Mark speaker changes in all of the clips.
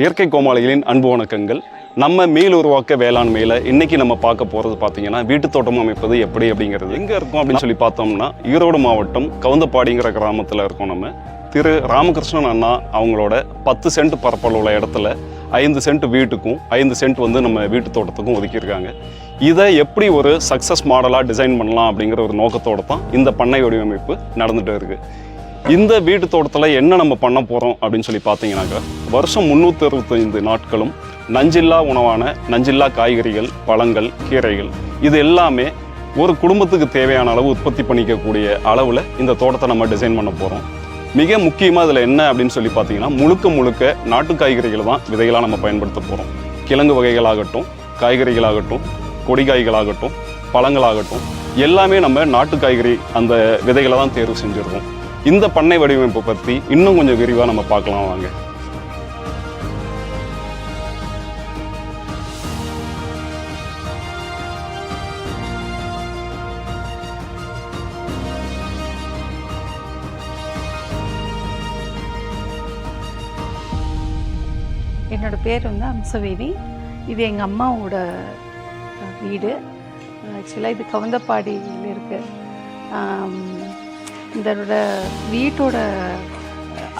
Speaker 1: இயற்கை கோமாளிகளின் அன்பு வணக்கங்கள். நம்ம மீள் உருவாக்க வேளாண்மையில் இன்னைக்கு நம்ம பார்க்க போகிறது பார்த்தீங்கன்னா வீட்டு தோட்டம் அமைப்பது எப்படி அப்படிங்கிறது. எங்கே இருக்கும் அப்படின்னு சொல்லி பார்த்தோம்னா ஈரோடு மாவட்டம் கவுந்தப்பாடிங்கிற கிராமத்தில் இருக்கோம் நம்ம. திரு ராமகிருஷ்ணன் அண்ணா அவங்களோட பத்து சென்ட் பரப்பளவு உள்ள இடத்துல ஐந்து சென்ட் வீட்டுக்கும் ஐந்து சென்ட் வந்து நம்ம வீட்டு தோட்டத்துக்கும் ஒதுக்கியிருக்காங்க. இதை எப்படி ஒரு சக்ஸஸ் மாடலாக டிசைன் பண்ணலாம் அப்படிங்கிற ஒரு நோக்கத்தோடு தான் இந்த பண்ணை வடிவமைப்பு நடந்துகிட்டு இருக்குது இந்த வீட்டு தோட்டத்தில் என்ன நம்ம பண்ண போகிறோம் அப்படின்னு சொல்லி பார்த்தீங்கன்னாக்கா வருஷம் முந்நூற்றி அறுபத்தைந்து நாட்களும் நஞ்சில்லா உணவான நஞ்சில்லா காய்கறிகள் பழங்கள் கீரைகள் இது எல்லாமே ஒரு குடும்பத்துக்கு தேவையான அளவு உற்பத்தி பண்ணிக்கக்கூடிய அளவில் இந்த தோட்டத்தை நம்ம டிசைன் பண்ண போகிறோம் மிக முக்கியமாக இதில் என்ன அப்படின்னு சொல்லி பார்த்தீங்கன்னா முழுக்க முழுக்க நாட்டு காய்கறிகளை தான் விதைகளாக நம்ம பயன்படுத்த போகிறோம் கிழங்கு வகைகளாகட்டும் காய்கறிகளாகட்டும் கொடி காய்களாகட்டும் பழங்களாகட்டும் எல்லாமே நம்ம நாட்டு காய்கறி அந்த விதைகளை தான் தேர்வு செஞ்சுருக்கோம் இந்த பண்ணை வடிவமைப்பு பற்றி இன்னும் கொஞ்சம் விரிவாக நம்ம பார்க்கலாம் வாங்க.
Speaker 2: என்னோட பேர் வந்து அம்சவேதி இது எங்கள் அம்மாவோட வீடு. ஆக்சுவலாக இது கவுந்தப்பாடியில் இருக்குது இதனோட வீட்டோட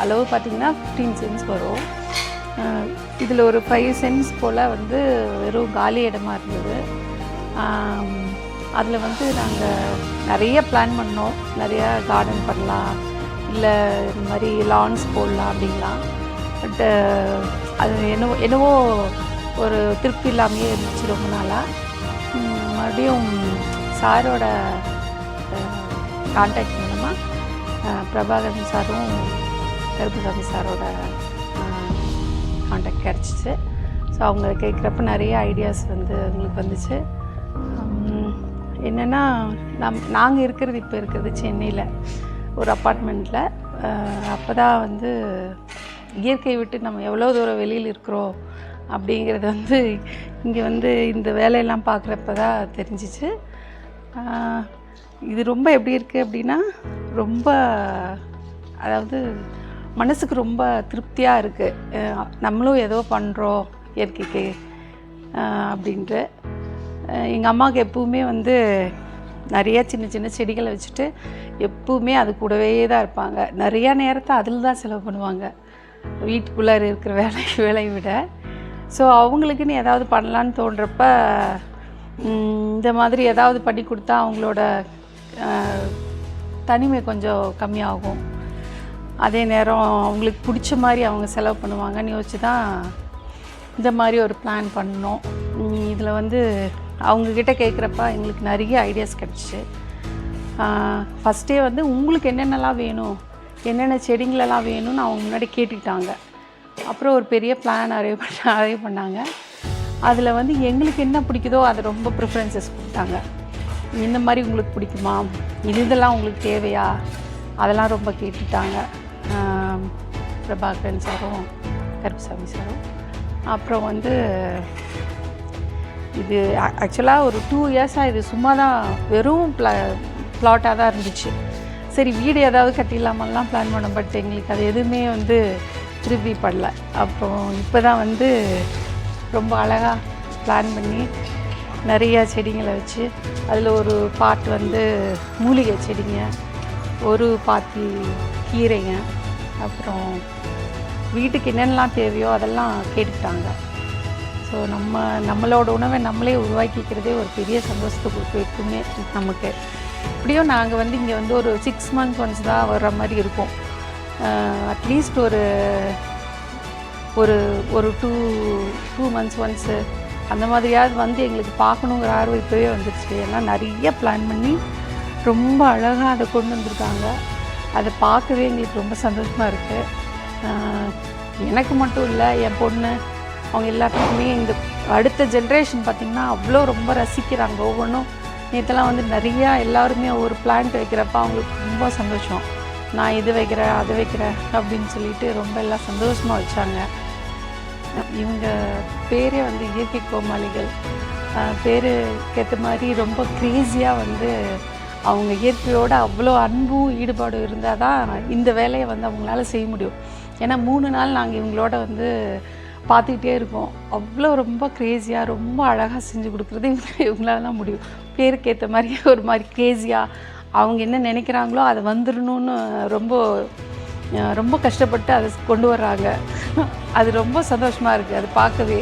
Speaker 2: அளவு பார்த்திங்கன்னா ஃபிஃப்டீன் சென்ஸ் வரும். இதில் ஒரு ஃபைவ் சென்ஸ் போல் வந்து வெறும் காலி இடமா இருந்தது. அதில் வந்து நாங்கள் நிறைய பிளான் பண்ணோம். நிறையா கார்டன் பண்ணலாம். இல்லை இந்த மாதிரி லான்ஸ் போடலாம் அப்படின்லாம். பட்டு அது என்னவோ என்னவோ ஒரு திருப்தி இல்லாமையே இருந்துச்சு ரொம்ப நாளாக மறுபடியும் சாரோட கான்டாக்ட் மூலமாக பிரபாகரன் சாரும் கருப்புசாமி சாரோட காண்டாக்ட் கிடச்சிச்சு. ஸோ அவங்க கேட்குறப்ப நிறைய ஐடியாஸ் வந்து அவங்களுக்கு வந்துச்சு. என்னென்னா நம் நாங்கள் இருக்கிறது இப்போ இருக்கிறது சென்னையில் ஒரு அப்பார்ட்மெண்ட்டில் அப்போ தான் வந்து இயற்கை விட்டு நம்ம எவ்வளோ தூரம் வெளியில் இருக்கிறோம் அப்படிங்கிறது வந்து இங்கே வந்து இந்த வேலையெல்லாம் பார்க்குறப்ப தான் தெரிஞ்சிச்சு இது ரொம்ப எப்படி இருக்குது அப்படின்னா ரொம்ப அதாவது மனசுக்கு ரொம்ப திருப்தியாக இருக்குது நம்மளும் ஏதோ பண்ணுறோம் இயற்கைக்கு அப்படின்ட்டு. எங்கள் அம்மாவுக்கு எப்பவுமே வந்து நிறைய சின்ன சின்ன செடிகளை வச்சுட்டு எப்பவுமே அது கூடவே தான் இருப்பாங்க. நிறையா நேரத்தை அதில் தான் செலவு பண்ணுவாங்க. வீட்டுக்குள்ளே இருக்கிற வேலை வேலையை விட. ஸோ அவங்களுக்குன்னு ஏதாவது பண்ணலான்னு தோன்றப்ப இந்த மாதிரி ஏதாவது பண்ணி கொடுத்தா அவங்களோட தனிமை கொஞ்சம் கம்மியாகும். அதே நேரம் அவங்களுக்கு பிடிச்ச மாதிரி அவங்க செலவு பண்ணுவாங்கன்னு யோசிச்சு தான் இந்த மாதிரி ஒரு பிளான் பண்ணோம். இதில் வந்து அவங்கக்கிட்ட கேட்குறப்ப எங்களுக்கு நிறைய ஐடியாஸ் கிடச்சிச்சு. ஃபஸ்ட்டே வந்து உங்களுக்கு என்னென்னலாம் வேணும் என்னென்ன செடிங்களெல்லாம் வேணும்னு அவங்க முன்னாடி கேட்டுக்கிட்டாங்க. அப்புறம் ஒரு பெரிய பிளான் அரேவ் பண்ண அரேவ் பண்ணாங்க. அதில் வந்து எங்களுக்கு என்ன பிடிக்குதோ அதை ரொம்ப ப்ரிஃபரன்சஸ் கொடுத்தாங்க. இந்த மாதிரி உங்களுக்கு பிடிக்குமா? இது இதெல்லாம் உங்களுக்கு தேவையா? அதெல்லாம் ரொம்ப கேட்டுட்டாங்க. பிரபாகரன் சாரும் கருப்புசாமி சாரும். அப்புறம் வந்து இது ஆக்சுவலாக ஒரு டூ இயர்ஸாக இது சும்மா தான் வெறும் ப்ளா ப்ளாட்டாக தான் இருந்துச்சு. சரி வீடு ஏதாவது கட்டிடலாமெல்லாம் பிளான் பண்ணோம். பட் எங்களுக்கு அது எதுவுமே வந்து திருப்பி படலை. அப்புறம் இப்போ தான் வந்து ரொம்ப அழகாக பிளான் பண்ணி நிறையா செடிங்களை வச்சு அதில் ஒரு பாட்டு வந்து மூலிகை செடிங்க ஒரு பாத்தி கீரைங்க அப்புறம் வீட்டுக்கு என்னென்னலாம் தேவையோ அதெல்லாம் கேட்டுக்கிட்டாங்க. ஸோ நம்ம நம்மளோட உணவை நம்மளே உருவாக்கிக்கிறதே ஒரு பெரிய சந்தோஷத்தை கொடுக்கும் எப்பவுமே நமக்கு. இப்படியும் நாங்கள் வந்து இங்கே வந்து ஒரு சிக்ஸ் மந்த்ஸ் ஒன்ஸ் தான் வர்ற மாதிரி இருக்கும். அட்லீஸ்ட் ஒரு ஒரு ஒரு டூ டூ மந்த்ஸ் ஒன்ஸு அந்த மாதிரியாவது வந்து எங்களுக்கு பார்க்கணுங்கிற ஆர்வம் இப்போவே வந்துருச்சு. எல்லாம் நிறைய பிளான் பண்ணி ரொம்ப அழகாக அதை கொண்டு வந்திருக்காங்க. அதை பார்க்கவே எங்களுக்கு ரொம்ப சந்தோஷமாக இருக்குது எனக்கு மட்டும் இல்லை என் பொண்ணு அவங்க எல்லாத்துக்குமே இந்த அடுத்த ஜென்ரேஷன் பார்த்திங்கன்னா அவ்வளோ ரொம்ப ரசிக்கிறாங்க. ஒவ்வொன்றும் நேற்றுலாம் வந்து நிறையா எல்லாருமே ஒரு பிளான்ட் வைக்கிறப்ப அவங்களுக்கு ரொம்ப சந்தோஷம். நான் இது வைக்கிறேன் அது வைக்கிறேன் அப்படின்னு சொல்லிட்டு ரொம்ப எல்லாம் சந்தோஷமாக வச்சாங்க. இவங்க பேரே வந்து இயற்கை கோமாளிகள். பேருக்கேற்ற மாதிரி ரொம்ப க்ரேஸியாக வந்து அவங்க இயற்கையோட அவ்வளோ அன்பும் ஈடுபாடும் இருந்தால் தான் இந்த வேலையை வந்து அவங்களால செய்ய முடியும். ஏன்னா மூணு நாள் நாங்கள் இவங்களோட வந்து பார்த்துக்கிட்டே இருக்கோம். அவ்வளோ ரொம்ப க்ரேஸியாக ரொம்ப அழகாக செஞ்சு கொடுக்குறது இவங்களால தான் முடியும். பேருக்கேற்ற மாதிரி ஒரு மாதிரி க்ரேஸியாக அவங்க என்ன நினைக்கிறாங்களோ அதை வந்துடணும்னு ரொம்ப ரொம்ப கஷ்டப்பட்டு அதை கொண்டு வர்றாங்க. அது ரொம்ப சந்தோஷமாக இருக்குது அது பார்க்கவே.